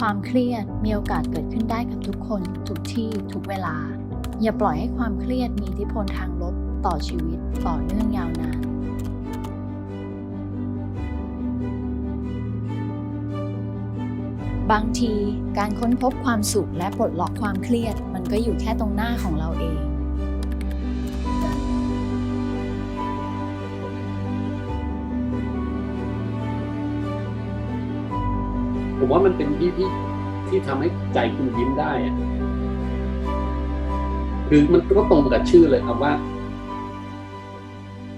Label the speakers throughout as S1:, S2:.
S1: ความเครียดมีโอกาสเกิดขึ้นได้กับทุกคนทุกที่ทุกเวลา อย่าปล่อยให้ความเครียดมีอิทธิพลทางลบต่อชีวิตต่อเนื่องยาวนานบางทีการค้นพบความสุขและปลดล็อกความเครียดมันก็อยู่แค่ตรงหน้าของเราเอง
S2: ผมว่ามันเป็นที่ที่ที่ทำให้ใจคุณยิ้มได้อะคือมันก็ตรงกับชื่อเลยครับว่า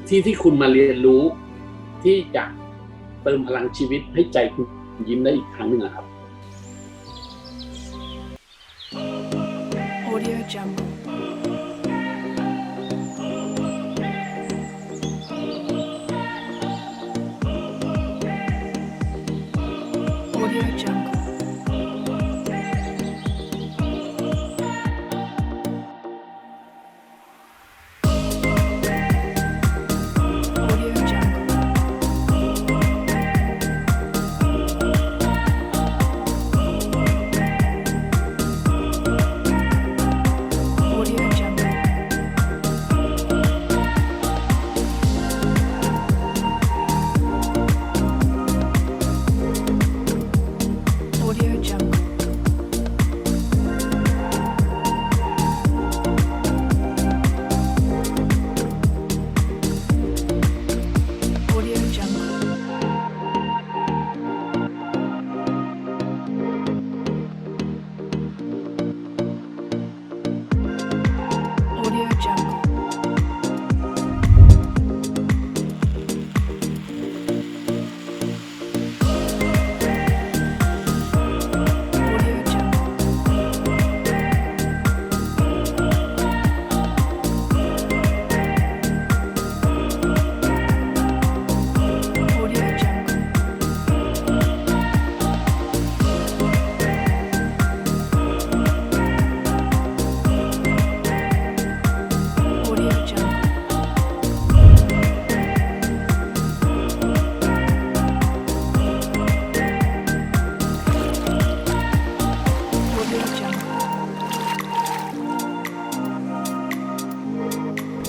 S2: ที่ที่คุณมาเรียนรู้ ที่จะเติมพลังชีวิตให้ใจคุณยิ้มได้อีกครั้งหนึ่งอะครับ
S3: Audio Jungle.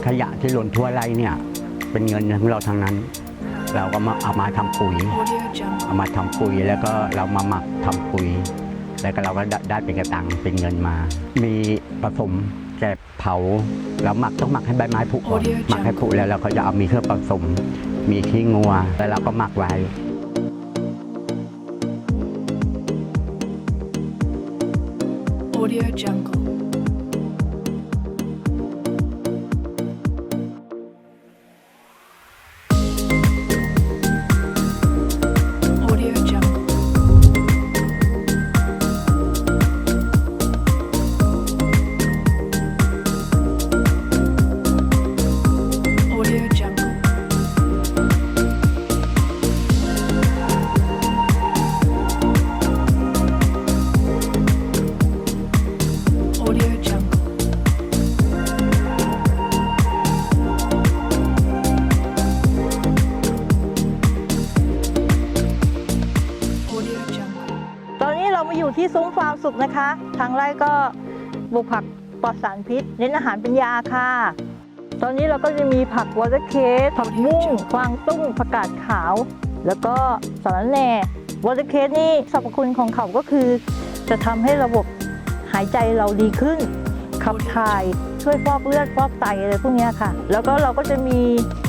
S4: ขยะที่หล่นทั่วไรเนี่ยเป็นเงินของเราทั้งนั้น เราก็มาเอามาทำปุ๋ย เอามาทำปุ๋ยแล้วก็เรามาหมักทำปุ๋ย แล้วก็เราก็ได้เป็นกระตังเป็นเงินมา มีผสมแกบเผาแล้วหมักต้องหมักให้ใบไม้ผุก่อนหมักให้ผุแล้วเราก็จะเอามีเครื่องผสม มีขี้งัวแล้วเราก็หมักไว้
S3: Audio Jungle.
S5: อยู่ที่ซุ้มฟาร์มสุขนะคะ ทางไร่ก็ปลูกผักปลอดสารพิษ เน้นอาหารเป็นยาค่ะ ตอนนี้เราก็จะมีผักวอเตอร์เคสผักบุ้งฟางตุ้งผักกาดขาว แล้วก็สารแหน่วอเตอร์เคสนี่สรรพคุณของเขาก็คือ จะทำให้ระบบหายใจเราดีขึ้น ขับถ่ายช่วยฟอกเลือดฟอกไตอะไรพวกนี้ค่ะ แล้วก็เราก็จะมี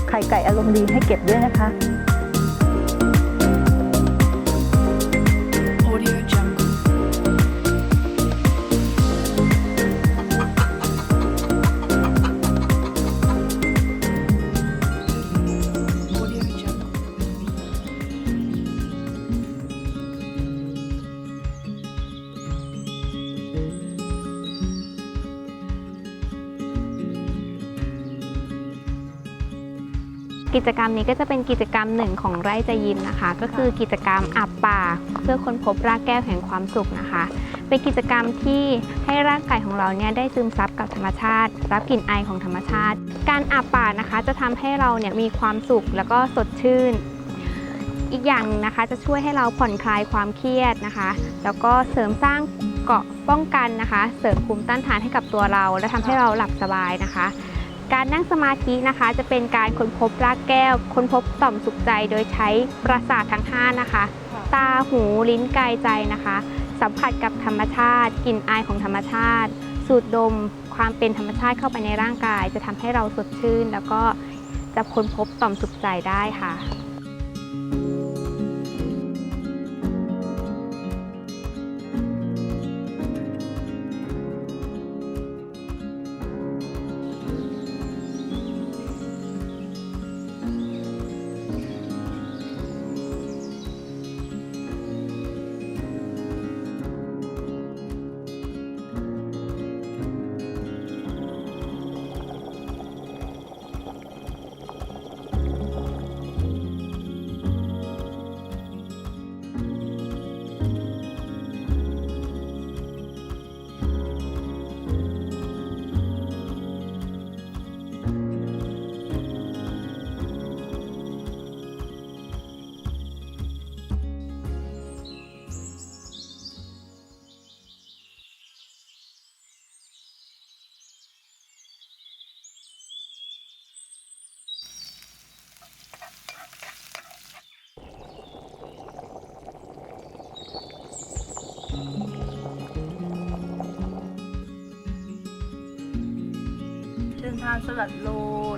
S5: ไข่ไก่อารมณ์ดีให้เก็บด้วยนะคะ
S6: กิจกรรมนี้ก็จะเป็นกิจกรรมหนึ่งของไร่ใจยิมนะคะ ก็คือกิจกรรมอาบป่า เพื่อค้นพบรากแก้วแห่งความสุขนะคะ เป็นกิจกรรมที่ให้ร่างกายของเราเนี่ยได้ซึมซับกับธรรมชาติ รับกลิ่นไอของธรรมชาติ การอาบป่านะคะ จะทำให้เราเนี่ยมีความสุขแล้วก็สดชื่น อีกอย่างหนึ่งนะคะจะช่วยให้เราผ่อนคลายความเครียดนะคะ แล้วก็เสริมสร้างเกราะป้องกันนะคะ เสริมภูมิต้านทานให้กับตัวเรา และทำให้เราหลับสบายนะคะ การนั่งสมาธินะคะจะเป็นการค้นพบรากแก้ว ค้นพบต่อมสุขใจโดยใช้ประสาททั้ง 5 นะคะ ตาหูลิ้นกายใจนะคะ สัมผัสกับธรรมชาติกลิ่นอายของธรรมชาติ สูดดมความเป็นธรรมชาติเข้าไปในร่างกาย จะทำให้เราสดชื่น แล้วก็จะค้นพบต่อมสุขใจได้ค่ะ
S5: เชิญทานสลัดโล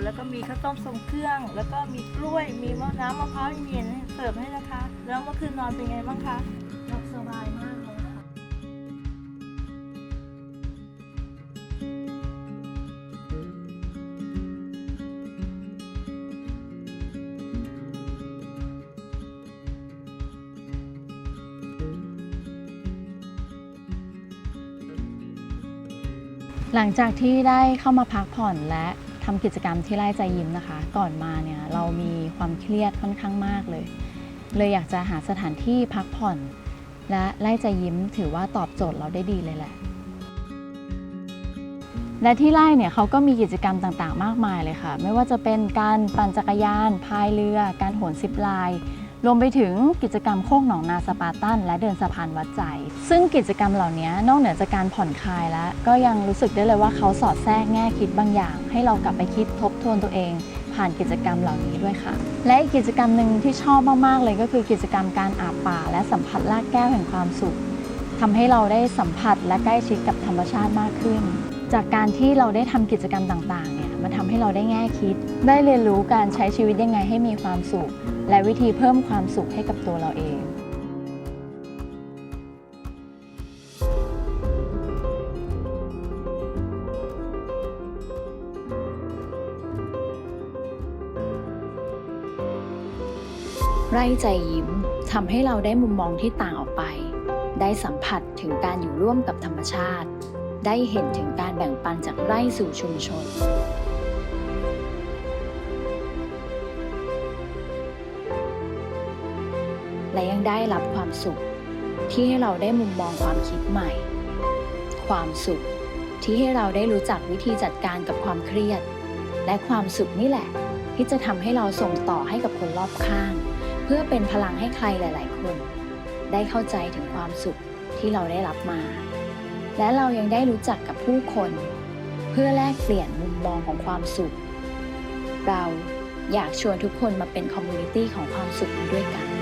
S5: แล้วก็มีข้าวต้มทรงเครื่อง แล้วก็มีกล้วย มีมะน้ำมะพร้าวเย็นเสิร์ฟให้นะคะ แล้วเมื่อคืนนอนเป็นไงบ้างคะ
S7: หลังจากที่ได้เข้ามาพักผ่อนและทำกิจกรรมที่ไล่ใจยิ้มนะคะ ก่อนมาเนี่ยเรามีความเครียดค่อนข้างมากเลย เลยอยากจะหาสถานที่พักผ่อน และไล่ใจยิ้มถือว่าตอบโจทย์เราได้ดีเลยแหละ และที่ไล่เนี่ยเขาก็มีกิจกรรมต่างๆ มากมายเลยค่ะ ไม่ว่าจะเป็นการปั่นจักรยานพายเรือ การโหนซิปไลน์ รวมไปถึงกิจกรรมโคกหนองนาสปาร์ตัน และเดินสะพานวัดใจ ซึ่งกิจกรรมเหล่านี้นอกเหนือจากการผ่อนคลายแล้ว ก็ยังรู้สึกได้เลยว่าเขาสอดแทรกแง่คิดบางอย่าง ให้เรากลับไปคิดทบทวนตัวเอง ผ่านกิจกรรมเหล่านี้ด้วยค่ะ และอีกกิจกรรมหนึ่งที่ชอบมากๆเลยก็คือกิจกรรมการอาบป่า และสัมผัสรากแก้วแห่งความสุขทำให้เราได้สัมผัสและใกล้ชิดกับธรรมชาติมากขึ้น จากการที่เราได้ทำกิจกรรมต่างๆเนี่ยมันทำให้เราได้แง่คิด ได้เรียนรู้การใช้ชีวิตยังไงให้มีความสุข และวิธีเพิ่มความสุขให้กับตัวเราเองไร่ใจยิ้มทำให้เราได้มุมมองที่ต่างออกไป ได้สัมผัสถึงการอยู่ร่วมกับธรรมชาติ ได้เห็นถึงการแบ่งปันจากไร่สู่ชุมชน และยังได้รับความสุข ที่ให้เราได้มุมมองความคิดใหม่ ความสุขที่ให้เราได้รู้จักวิธีจัดการกับความเครียด และความสุขนี่แหละ ที่จะทำให้เราส่งต่อให้กับคนรอบข้าง เพื่อเป็นพลังให้ใครหลาย ๆ คน ได้เข้าใจถึงความสุขที่เราได้รับมา และเรายังได้รู้จักกับผู้คน เพื่อแลกเปลี่ยนมุมมองของความสุข เราอยากชวนทุกคนมาเป็นคอมมูนิตี้ของความสุขนี้ด้วยกัน